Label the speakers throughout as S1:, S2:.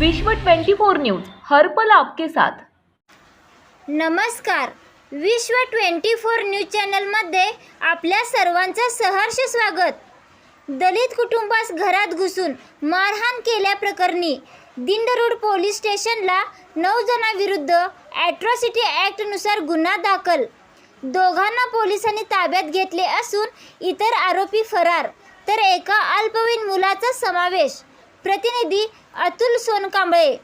S1: विश्व 24 न्यूज हर पल आपके साथ.
S2: नमस्कार. विश्व ट्वेंटी फोर न्यूज चॅनलमध्ये आपल्या सर्वांचं सहर्ष स्वागत. दलित कुटुंबास घरात घुसून मारहाण केल्याप्रकरणी दिंडरूड पोलीस स्टेशनला नऊ जणांविरुद्ध ॲट्रॉसिटी ॲक्टनुसार गुन्हा दाखल. दोघांना पोलिसांनी ताब्यात घेतले असून इतर आरोपी फरार. तर एका अल्पवयीन मुलाचा समावेश. प्रतिनिधी अतुल सोनकांबळे.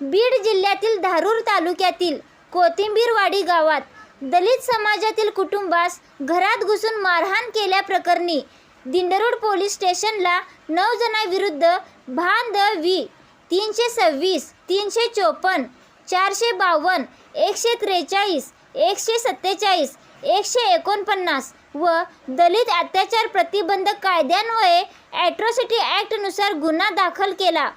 S2: बीड जिल्ह्यातील धारूर तालुक्यातील कोथिंबीरवाडी गावात दलित समाजातील कुटुंबास घरात घुसून मारहाण केल्याप्रकरणी दिंडरोड पोलीस स्टेशनला नऊ जणांविरुद्ध भान द व्ही तीनशे सव्वीस तीनशे चोपन्न चारशे बावन्न एकशे त्रेचाळीस एकशे सत्तेचाळीस एकशे एकोणपन्नास व दलित अत्याचार प्रतिबंधक कायद्यान्वये ॲट्रॉसिटी ॲक्टनुसार गुन्हा दाखल केला.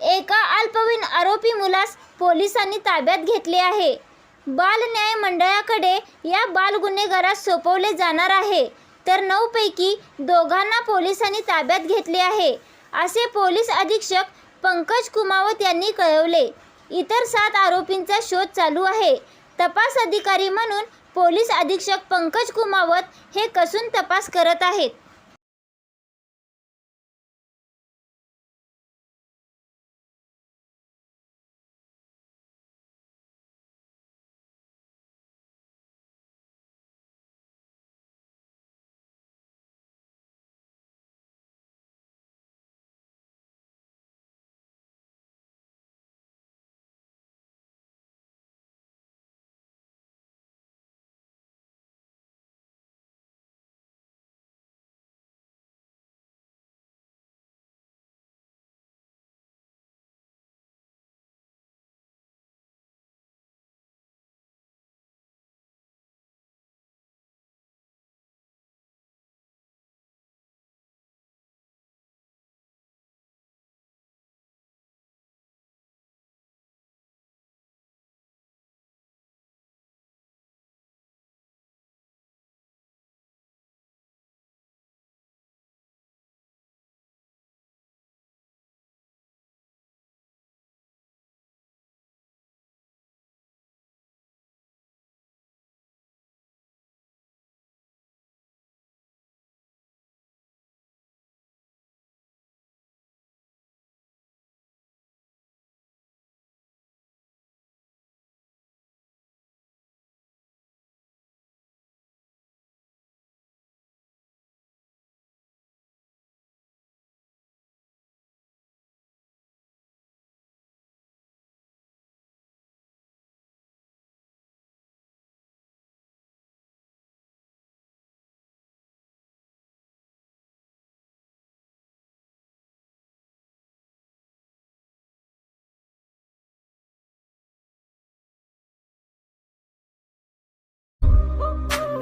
S2: एका अल्पवयीन आरोपी मुलास पोलिसांनी ताब्यात घेतले आहे. बाल न्याय मंडळाकडे या बाल गुन्हेगारास सोपवले जाणार आहे. तर नऊपैकी दोघांना पोलिसांनी ताब्यात घेतले आहे असे पोलीस अधीक्षक पंकज कुमावत यांनी कळवले. इतर सात आरोपींचा शोध चालू आहे. तपास अधिकारी म्हणून पोलीस अधीक्षक पंकज कुमावत हे कसून तपास करत आहेत.